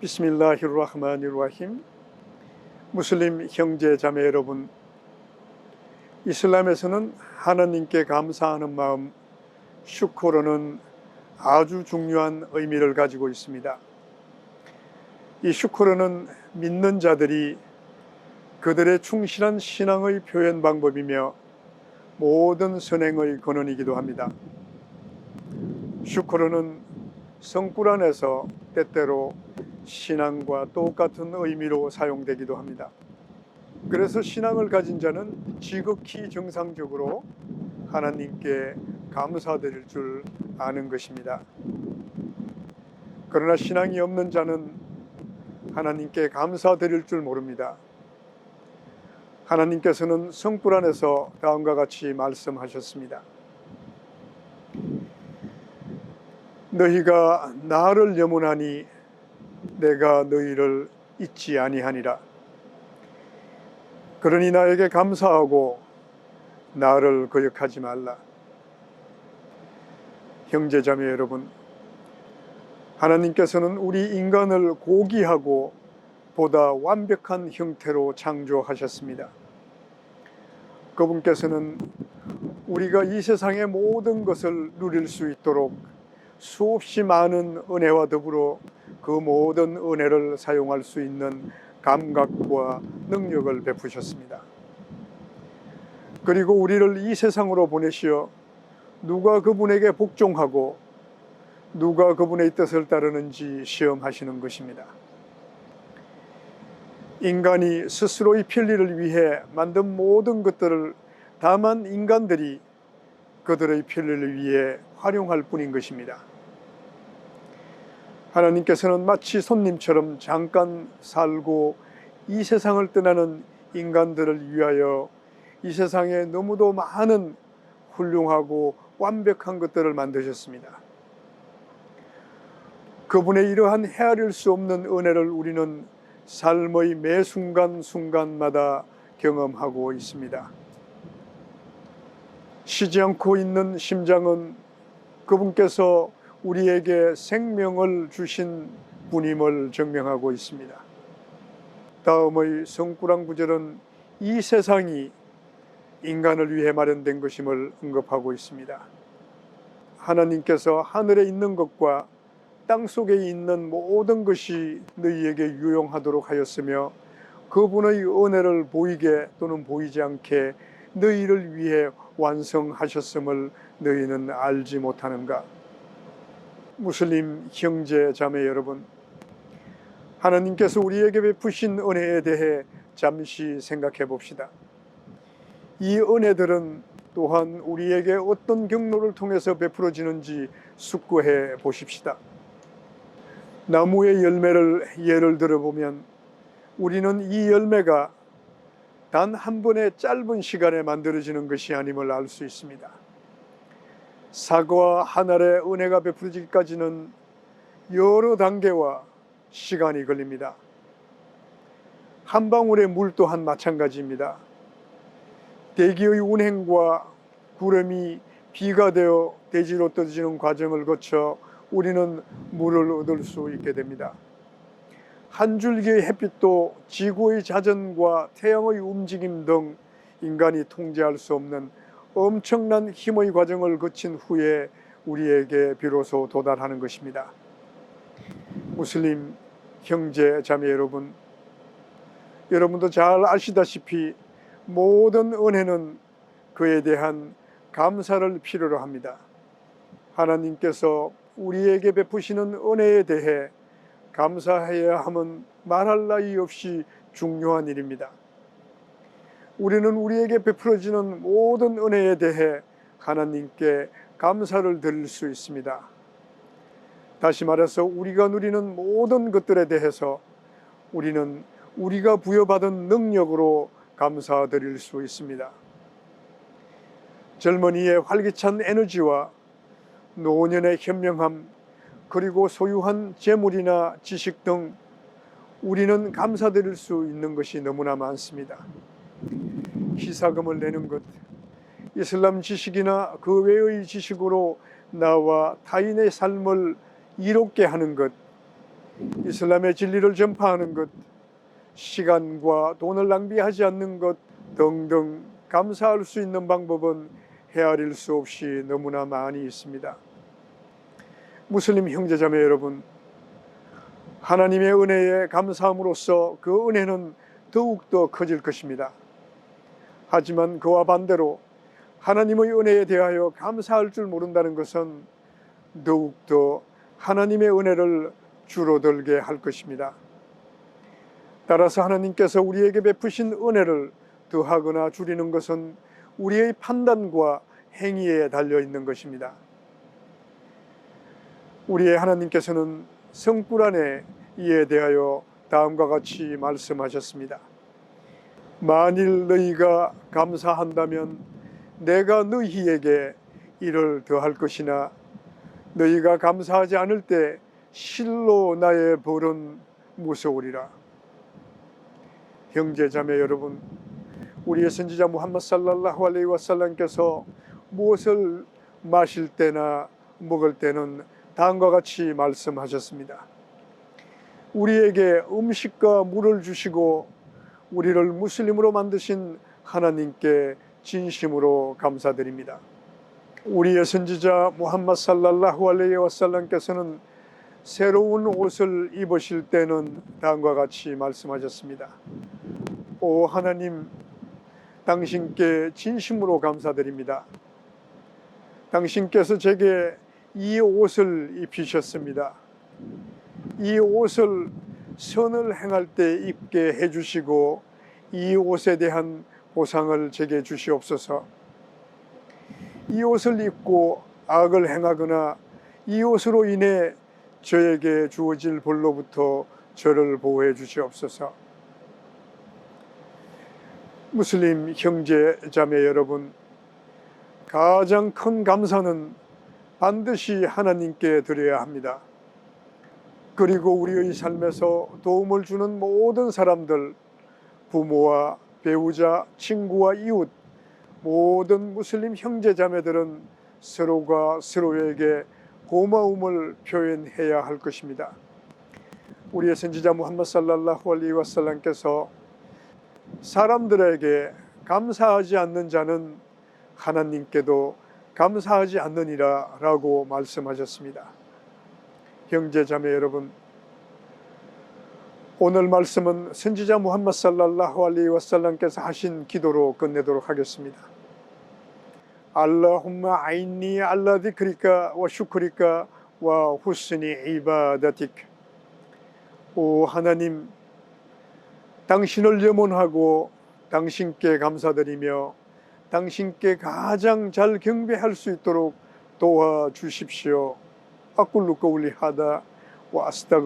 비스밀라히르라흐마니르라힘 무슬림 형제 자매 여러분 이슬람에서는 하나님께 감사하는 마음 슈크로는 아주 중요한 의미를 가지고 있습니다. 이 슈크로는 믿는 자들이 그들의 충실한 신앙의 표현 방법이며 모든 선행의 근원이기도 합니다. 슈크로는 성꾸란에서 때때로 신앙과 똑같은 의미로 사용되기도 합니다. 그래서 신앙을 가진 자는 지극히 정상적으로 하나님께 감사드릴 줄 아는 것입니다. 그러나 신앙이 없는 자는 하나님께 감사드릴 줄 모릅니다. 하나님께서는 성불 안에서 다음과 같이 말씀하셨습니다. 너희가 나를 염원하니 내가 너희를 잊지 아니하니라. 그러니 나에게 감사하고 나를 거역하지 말라. 형제자매 여러분, 하나님께서는 우리 인간을 고귀하고 보다 완벽한 형태로 창조하셨습니다. 그분께서는 우리가 이 세상의 모든 것을 누릴 수 있도록 수없이 많은 은혜와 더불어 그 모든 은혜를 사용할 수 있는 감각과 능력을 베푸셨습니다. 그리고 우리를 이 세상으로 보내시어 누가 그분에게 복종하고 누가 그분의 뜻을 따르는지 시험하시는 것입니다. 인간이 스스로의 편리를 위해 만든 모든 것들을 다만 인간들이 그들의 편리를 위해 활용할 뿐인 것입니다. 하나님께서는 마치 손님처럼 잠깐 살고 이 세상을 떠나는 인간들을 위하여 이 세상에 너무도 많은 훌륭하고 완벽한 것들을 만드셨습니다. 그분의 이러한 헤아릴 수 없는 은혜를 우리는 삶의 매 순간순간마다 경험하고 있습니다. 쉬지 않고 있는 심장은 그분께서 우리에게 생명을 주신 분임을 증명하고 있습니다. 다음의 성구랑 구절은 이 세상이 인간을 위해 마련된 것임을 언급하고 있습니다. 하나님께서 하늘에 있는 것과 땅 속에 있는 모든 것이 너희에게 유용하도록 하였으며 그분의 은혜를 보이게 또는 보이지 않게 너희를 위해 완성하셨음을 너희는 알지 못하는가? 무슬림 형제 자매 여러분, 하나님께서 우리에게 베푸신 은혜에 대해 잠시 생각해 봅시다. 이 은혜들은 또한 우리에게 어떤 경로를 통해서 베풀어지는지 숙고해 보십시다. 나무의 열매를 예를 들어보면 우리는 이 열매가 단 한 번의 짧은 시간에 만들어지는 것이 아님을 알 수 있습니다. 사과 한 알의 은혜가 베풀어지기까지는 여러 단계와 시간이 걸립니다. 한 방울의 물 또한 마찬가지입니다. 대기의 운행과 구름이 비가 되어 대지로 떠지는 과정을 거쳐 우리는 물을 얻을 수 있게 됩니다. 한 줄기의 햇빛도 지구의 자전과 태양의 움직임 등 인간이 통제할 수 없는 엄청난 힘의 과정을 거친 후에 우리에게 비로소 도달하는 것입니다. 무슬림 형제 자매 여러분, 여러분도 잘 아시다시피 모든 은혜는 그에 대한 감사를 필요로 합니다. 하나님께서 우리에게 베푸시는 은혜에 대해 감사해야 함은 말할 나위 없이 중요한 일입니다. 우리는 우리에게 베풀어지는 모든 은혜에 대해 하나님께 감사를 드릴 수 있습니다. 다시 말해서 우리가 누리는 모든 것들에 대해서 우리는 우리가 부여받은 능력으로 감사드릴 수 있습니다. 젊은이의 활기찬 에너지와 노년의 현명함 그리고 소유한 재물이나 지식 등 우리는 감사드릴 수 있는 것이 너무나 많습니다. 희사금을 내는 것, 이슬람 지식이나 그 외의 지식으로 나와 타인의 삶을 이롭게 하는 것, 이슬람의 진리를 전파하는 것, 시간과 돈을 낭비하지 않는 것 등등 감사할 수 있는 방법은 헤아릴 수 없이 너무나 많이 있습니다. 무슬림 형제자매 여러분, 하나님의 은혜에 감사함으로써 그 은혜는 더욱더 커질 것입니다. 하지만 그와 반대로 하나님의 은혜에 대하여 감사할 줄 모른다는 것은 더욱더 하나님의 은혜를 줄어들게 할 것입니다. 따라서 하나님께서 우리에게 베푸신 은혜를 더하거나 줄이는 것은 우리의 판단과 행위에 달려 있는 것입니다. 우리의 하나님께서는 성불 안에 이에 대하여 다음과 같이 말씀하셨습니다. 만일 너희가 감사한다면 내가 너희에게 이를 더할 것이나 너희가 감사하지 않을 때 실로 나의 벌은 무서우리라. 형제 자매 여러분, 우리의 선지자 무함마드 살랄라후 알레이 와살람께서 무엇을 마실 때나 먹을 때는 다음과 같이 말씀하셨습니다. 우리에게 음식과 물을 주시고 우리를 무슬림으로 만드신 하나님께 진심으로 감사드립니다. 우리의 선지자 무함마드 살랄라후 알레이 와살람께서는 새로운 옷을 입으실 때는 다음과 같이 말씀하셨습니다. 오 하나님, 당신께 진심으로 감사드립니다. 당신께서 제게 이 옷을 입히셨습니다. 이 옷을 선을 행할 때 입게 해주시고 이 옷에 대한 보상을 제게 주시옵소서. 이 옷을 입고 악을 행하거나 이 옷으로 인해 저에게 주어질 벌로부터 저를 보호해 주시옵소서. 무슬림 형제 자매 여러분, 가장 큰 감사는 반드시 하나님께 드려야 합니다. 그리고 우리의 삶에서 도움을 주는 모든 사람들, 부모와 배우자, 친구와 이웃, 모든 무슬림 형제 자매들은 서로가 서로에게 고마움을 표현해야 할 것입니다. 우리의 선지자 무함마드 살랄라후 알레이 와살람께서 사람들에게 감사하지 않는 자는 하나님께도 감사하지 않느니라 라고 말씀하셨습니다. 형제 자매 여러분 오늘 말씀은 선지자 무함마드 살랄라후 알레이 와살람께서 하신 기도로 끝내도록 하겠습니다. 알라훔마 아인니 알라 디크리카 와 슈크리카 와 후스니 이바다틱 오 하나님 당신을 염원하고 당신께 감사드리며 당신께 가장 잘 경배할 수 있도록 도와주십시오. 아꿀루 거울리 하다 와 아스타